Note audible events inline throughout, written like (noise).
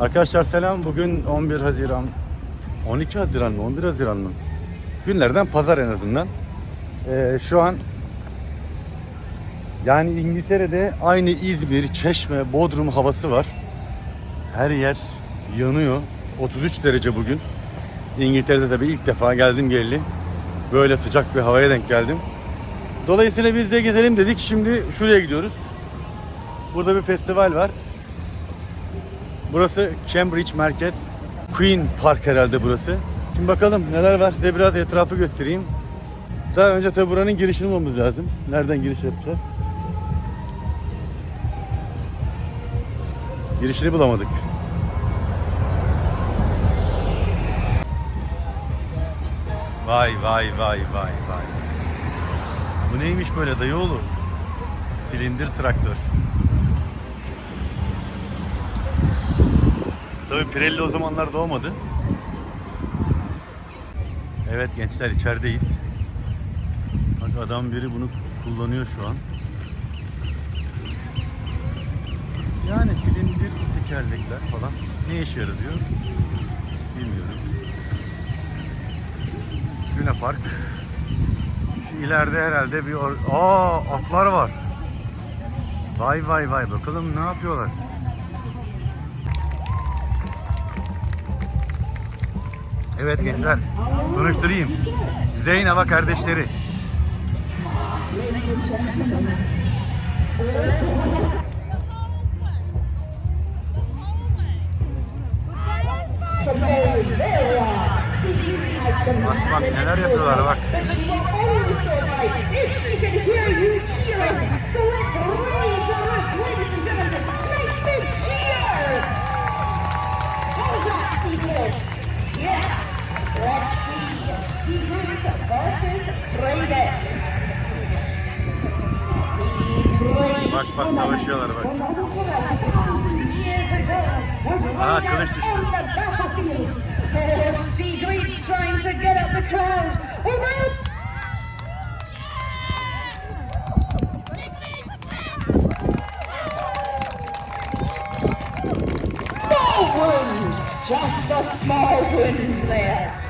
Arkadaşlar selam. Bugün 11 Haziran. 12 Haziran mı? 11 Haziran mı? Günlerden pazar en azından. Ee, şu an yani İngiltere'de aynı İzmir, Çeşme, Bodrum havası var. Her yer yanıyor. 33 derece bugün. İngiltere'de tabii ilk defa geldim geleli. Böyle sıcak bir havaya denk geldim. Dolayısıyla biz de gezelim dedik. Şimdi şuraya gidiyoruz. Burada bir festival var. Burası Cambridge merkez. Queen Park herhalde burası. Şimdi bakalım neler var. Size biraz etrafı göstereyim. Daha önce tabi buranın girişini bulmamız lazım. Nereden giriş yapacağız? Girişini bulamadık. Vay vay vay vay vay. Bu neymiş böyle dayıoğlu? Silindir traktör. Tabii Pirelli o zamanlar doğmadı. Evet gençler içerideyiz. Bak adam biri bunu kullanıyor şu an. Yani silindir tekerlekler falan ne işe yarıyor bilmiyorum. Güne Park. Şu herhalde bir or Aa atlar var. Vay vay vay bakalım ne yapıyorlar. Evet gençler tanıştırayım. Zeynep'a kardeşleri. Bak bak neler yapıyorlar bak. versus Raiders. Bak bak savaşıyorlar bak. Aha kılıç düştü. Just a small wind there.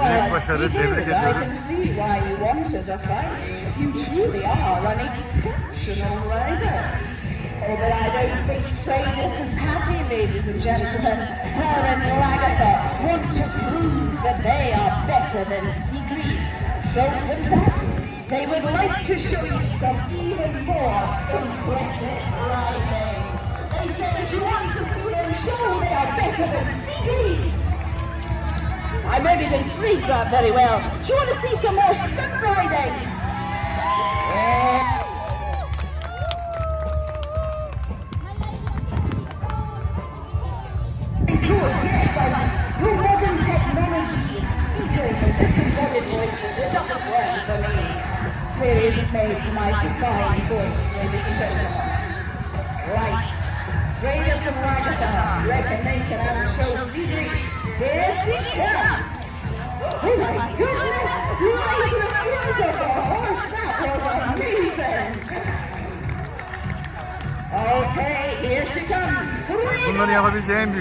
Büyük başarı, Sigurd, tebrik I ediyoruz. can see why you wanted a fight. You truly are an exceptional rider. Oh, but I don't think Freydis is happy, ladies and gentlemen. Her and Lagatha want to prove that they are better than Sigrid. So, what is that? They would like to show you some even more impressive riding. They said you want to see them show they are better than Sigrid. I maybe didn't freeze that very well. Do you want to see some more stunt riding?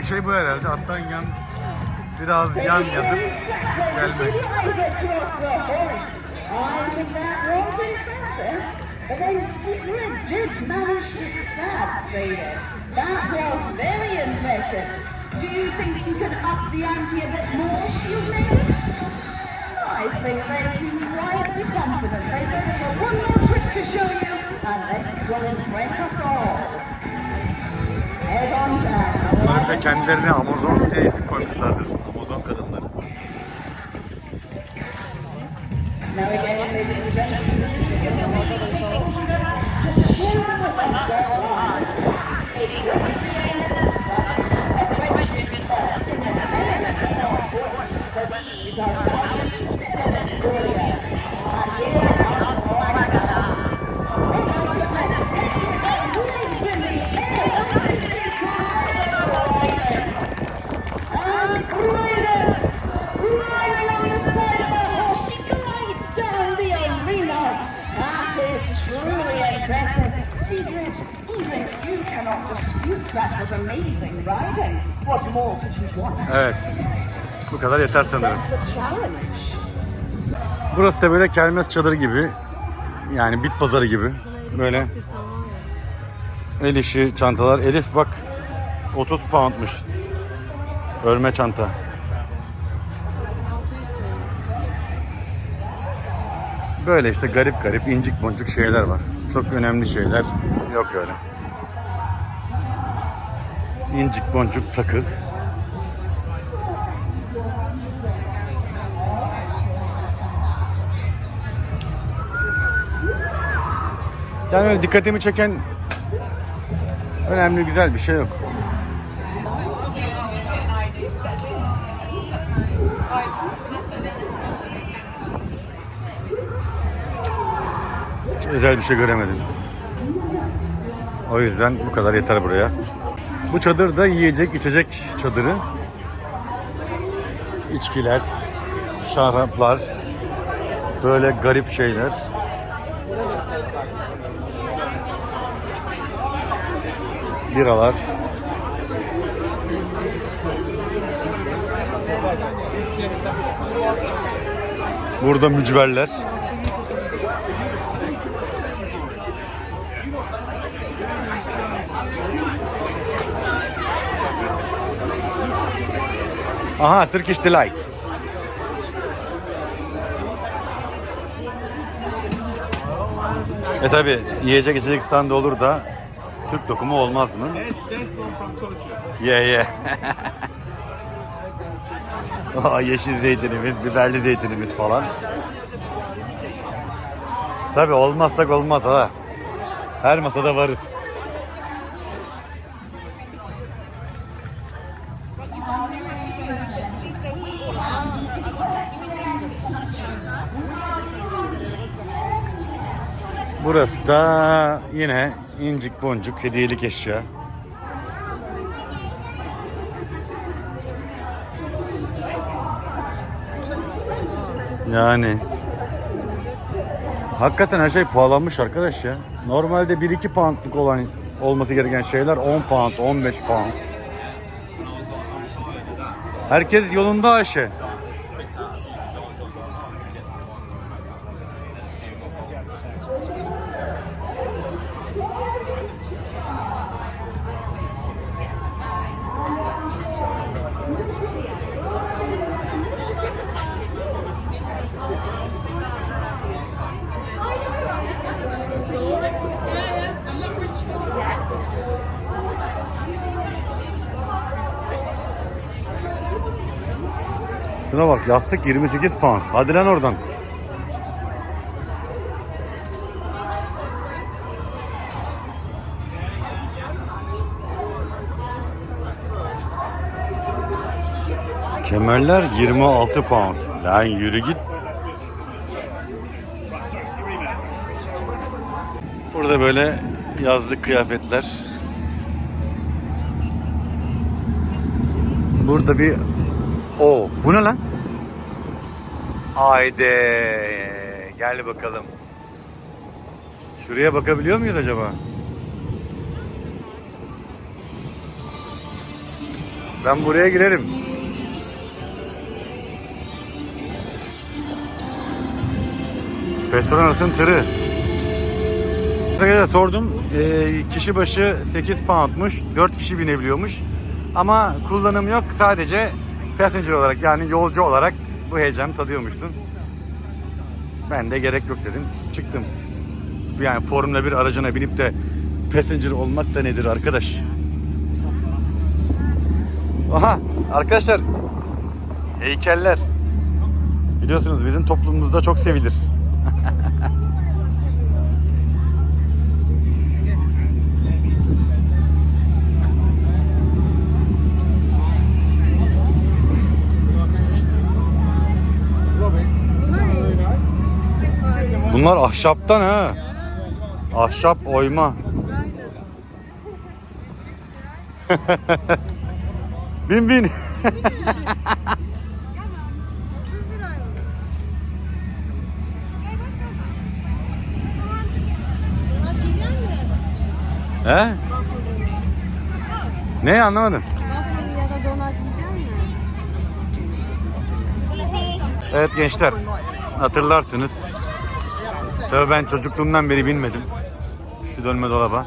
Büyük şey bu herhalde. Attan yan biraz yan yazıp gelmek. I think that was impressive. But then Sigrid did manage to stab Freydis. That was very impressive. Do you think you can up the ante a bit more, shield maidens? I think they seem quietly confident. They said they've got one more trick to show you, and this will impress us all. Bunlar de kendilerine Amazon diye isim koymuşlardır. Amazon kadınları. Evet. Bu kadar yeter sanırım. Burası da böyle kermes çadırı gibi. Yani bit pazarı gibi. Böyle el işi çantalar. Elif bak 30 poundmuş. Örme çanta. Böyle işte garip garip incik boncuk şeyler var. Çok önemli şeyler yok öyle. İncik boncuk takı. Yani öyle dikkatimi çeken önemli güzel bir şey yok. Hiç özel bir şey göremedim. O yüzden bu kadar yeter buraya. Bu çadır da yiyecek içecek çadırı. İçkiler, şaraplar, böyle garip şeyler. Biralar. Burada mücverler. Aha Turkish Delight. E tabi yiyecek içecek standı olur da Türk dokumu olmaz mı? This, this one from Turkey. Ye ye. Aa, yeşil zeytinimiz, biberli zeytinimiz falan. Tabi olmazsak olmaz ha. Her masada varız. Burası da yine incik boncuk hediyelik eşya. Yani hakikaten her şey pahalanmış arkadaş ya. Normalde 1-2 poundluk olan olması gereken şeyler 10 pound, 15 pound. Herkes yolunda Ayşe. Şuna bak yastık 28 pound. Hadi lan oradan. Kemerler 26 pound. Lan yürü git. Burada böyle yazlık kıyafetler. Burada bir o bu ne lan? Haydi gel bakalım. Şuraya bakabiliyor muyuz acaba? Ben buraya girerim. Petronas'ın tırı. Arkadaşlar sordum. Ee, kişi başı 8 poundmuş. 4 kişi binebiliyormuş. Ama kullanım yok. Sadece passenger olarak yani yolcu olarak bu heyecanı tadıyormuşsun. Ben de gerek yok dedim. Çıktım. Yani Formula 1 aracına binip de passenger olmak da nedir arkadaş? Aha arkadaşlar heykeller. Biliyorsunuz bizim toplumumuzda çok sevilir. Bunlar ahşaptan ha. Ahşap oyma. (laughs) bin bin. (laughs) He? Ne anlamadım. Evet gençler hatırlarsınız. Tabii ben çocukluğumdan beri binmedim. Şu dönme dolaba.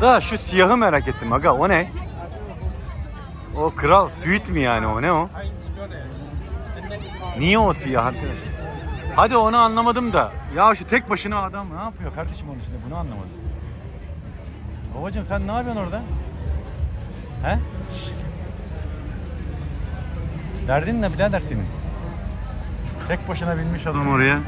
Da şu siyahı merak ettim aga o ne? O kral suit mi yani o ne o? Niye o siyah arkadaş? Hadi onu anlamadım da. Ya şu tek başına adam ne yapıyor kardeşim onun içinde bunu anlamadım. Babacım sen ne yapıyorsun orada? He? Derdin ne birader senin? Tek başına binmiş adam oraya.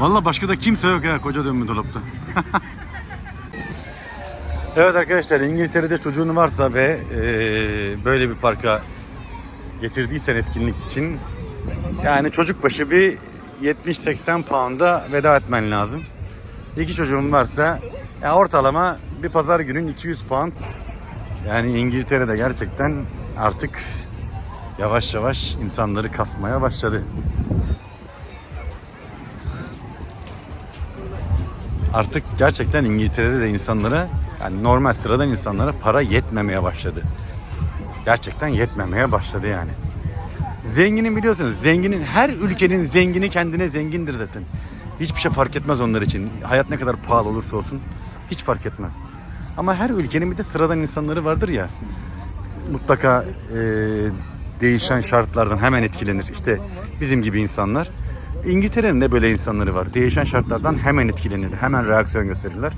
Vallahi başka da kimse yok ya koca dönme dolapta. evet arkadaşlar İngiltere'de çocuğun varsa ve eee, böyle bir parka getirdiysen etkinlik için yani çocuk başı bir 70-80 pound'a veda etmen lazım. İki çocuğun varsa ya ortalama bir pazar günün 200 pound. Yani İngiltere'de gerçekten artık yavaş yavaş insanları kasmaya başladı. Artık gerçekten İngiltere'de de insanlara yani normal sıradan insanlara para yetmemeye başladı. Gerçekten yetmemeye başladı yani. Zenginin biliyorsunuz zenginin her ülkenin zengini kendine zengindir zaten. Hiçbir şey fark etmez onlar için. Hayat ne kadar pahalı olursa olsun hiç fark etmez. Ama her ülkenin bir de sıradan insanları vardır ya mutlaka e, değişen şartlardan hemen etkilenir. İşte bizim gibi insanlar. İngiltere'nin de böyle insanları var. Değişen şartlardan hemen etkilenir. Hemen reaksiyon gösterirler.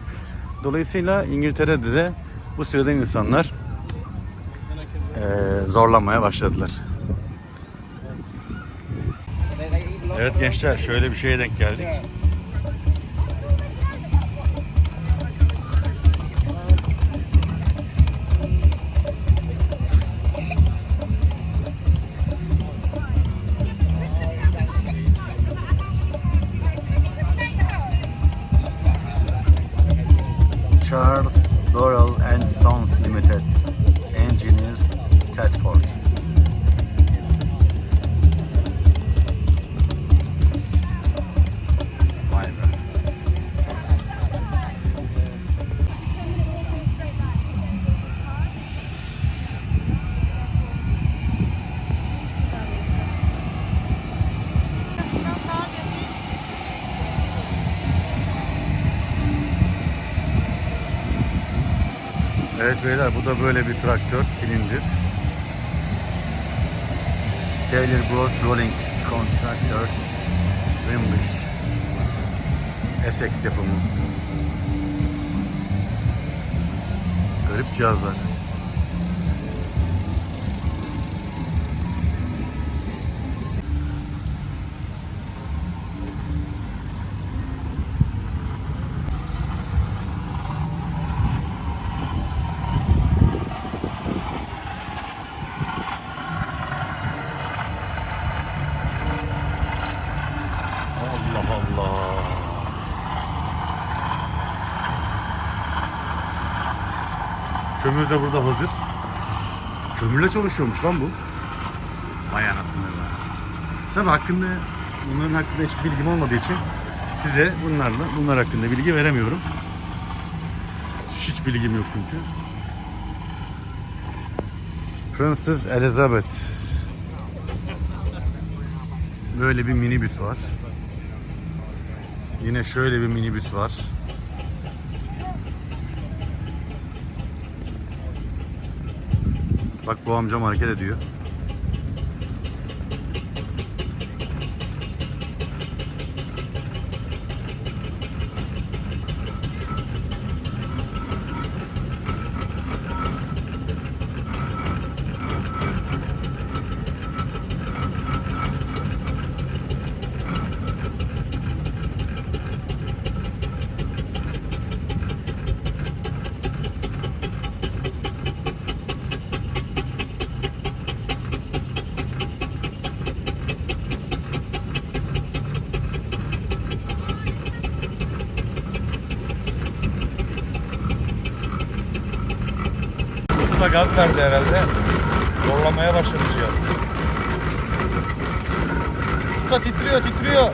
Dolayısıyla İngiltere'de de bu sıradan insanlar e, zorlanmaya başladılar. Evet gençler şöyle bir şeye denk geldik. Charles Doral and Sons Limited. Engineers, Tedford. Evet beyler bu da böyle bir traktör silindir. Taylor Bros Rolling Contractor Wimbish Essex yapımı. Garip cihazlar. Kömür de burada hazır. Kömürle çalışıyormuş lan bu. Vay anasını be. Tabii hakkında, bunların hakkında hiç bilgim olmadığı için size bunlarla, bunlar hakkında bilgi veremiyorum. Hiç bilgim yok çünkü. Princess Elizabeth. Böyle bir minibüs var. Yine şöyle bir minibüs var. Bak bu amcam hareket ediyor. Usta gaz verdi herhalde. Zorlamaya başladı cihaz. Usta titriyor titriyor.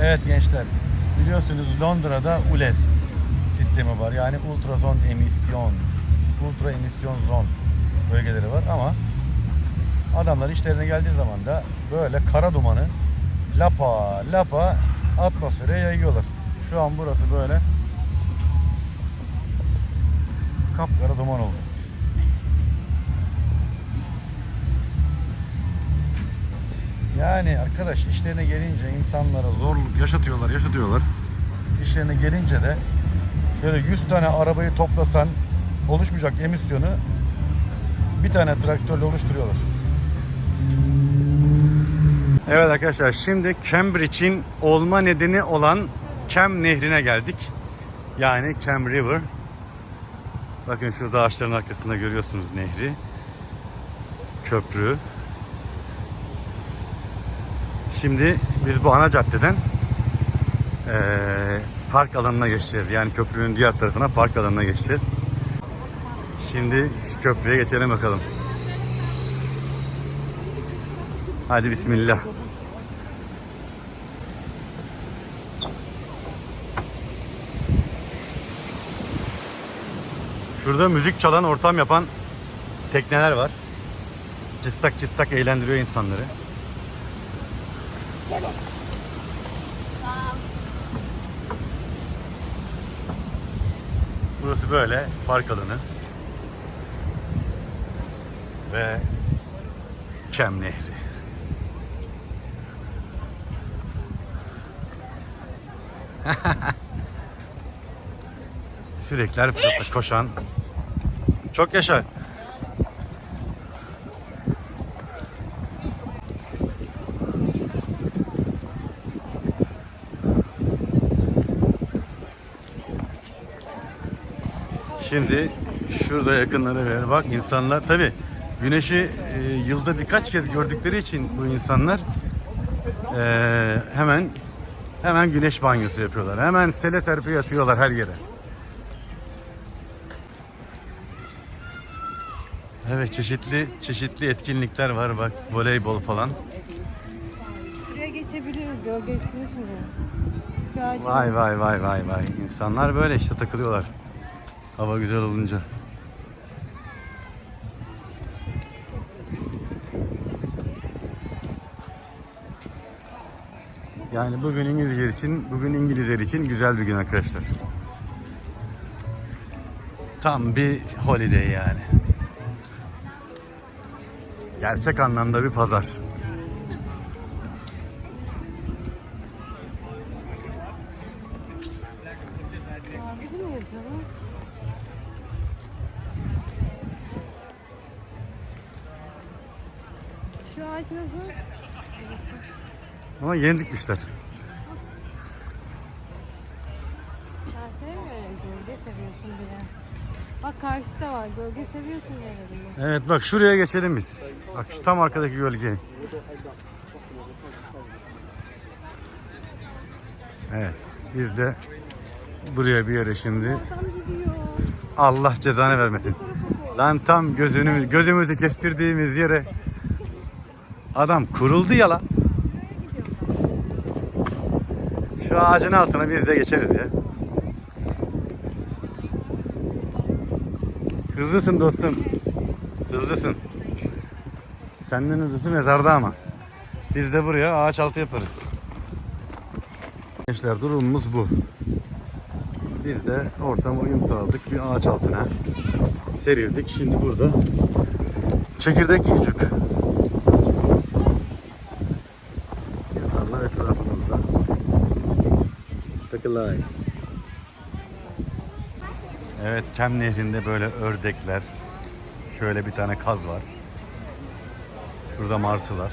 Evet gençler. biliyorsunuz Londra'da ULEZ sistemi var. Yani ultrason emisyon, ultra emisyon zon bölgeleri var ama adamlar işlerine geldiği zaman da böyle kara dumanı lapa lapa atmosfere yayıyorlar. Şu an burası böyle kapkara duman oldu. Yani arkadaş işlerine gelince insanlara zorluk yaşatıyorlar, yaşatıyorlar. İşlerine gelince de şöyle 100 tane arabayı toplasan oluşmayacak emisyonu bir tane traktörle oluşturuyorlar. Evet arkadaşlar şimdi Cambridge'in olma nedeni olan Cam Nehri'ne geldik. Yani Cam River. Bakın şurada ağaçların arkasında görüyorsunuz nehri. Köprü. Şimdi biz bu ana caddeden eee, park alanına geçeceğiz. Yani köprünün diğer tarafına park alanına geçeceğiz. Şimdi şu köprüye geçelim bakalım. Hadi bismillah. Şurada müzik çalan, ortam yapan tekneler var. Cıstak cıstak eğlendiriyor insanları. Burası böyle park alanı. Ve Kem Nehri. (laughs) Sürekli fırlatıp koşan. Çok yaşa. Şimdi şurada yakınlara ver. Bak insanlar tabi güneşi e, yılda birkaç kez gördükleri için bu insanlar e, hemen hemen güneş banyosu yapıyorlar. Hemen sele serpi yatıyorlar her yere. Evet çeşitli çeşitli etkinlikler var bak voleybol falan. Şuraya geçebiliriz. Gölgesini şuraya. Vay vay vay vay vay. İnsanlar böyle işte takılıyorlar. Hava güzel olunca. Yani bugün İngilizler için, bugün İngilizler için güzel bir gün arkadaşlar. Tam bir holiday yani. Gerçek anlamda bir pazar. Şu ağaç nasıl? Ama yeni dikmişler. Sen sevmiyorsun. Gölge seviyorsun bile. Bak karşıda var. Gölge seviyorsun dedim. Evet bak şuraya geçelim biz. Bak şu tam arkadaki gölge. Evet biz de buraya bir yere şimdi. Allah cezanı vermesin. Lan tam gözünü, gözümüzü kestirdiğimiz yere adam kuruldu ya lan. Şu ağacın altına biz de geçeriz ya. Hızlısın dostum. Hızlısın. Senden hızlısı mezarda ama. Biz de buraya ağaç altı yaparız. Gençler durumumuz bu. Biz de ortama uyum sağladık. Bir ağaç altına serildik. Şimdi burada çekirdek yiyecek. İnsanlar etrafımızda takılay. Evet Kem Nehri'nde böyle ördekler. Şöyle bir tane kaz var. Şurada martılar.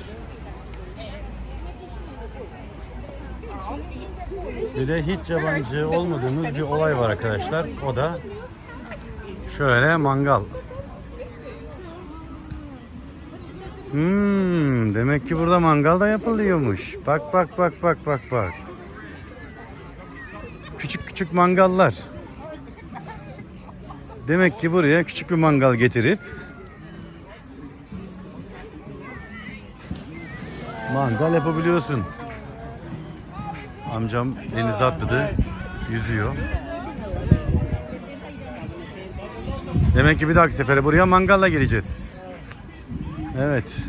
Bir de hiç yabancı olmadığımız bir olay var arkadaşlar. O da şöyle mangal. Hmm, demek ki burada mangal da yapılıyormuş. Bak bak bak bak bak bak. Küçük küçük mangallar. Demek ki buraya küçük bir mangal getirip mangal yapabiliyorsun. Amcam denize atladı. Yüzüyor. Demek ki bir dahaki sefere buraya mangalla geleceğiz. Evet.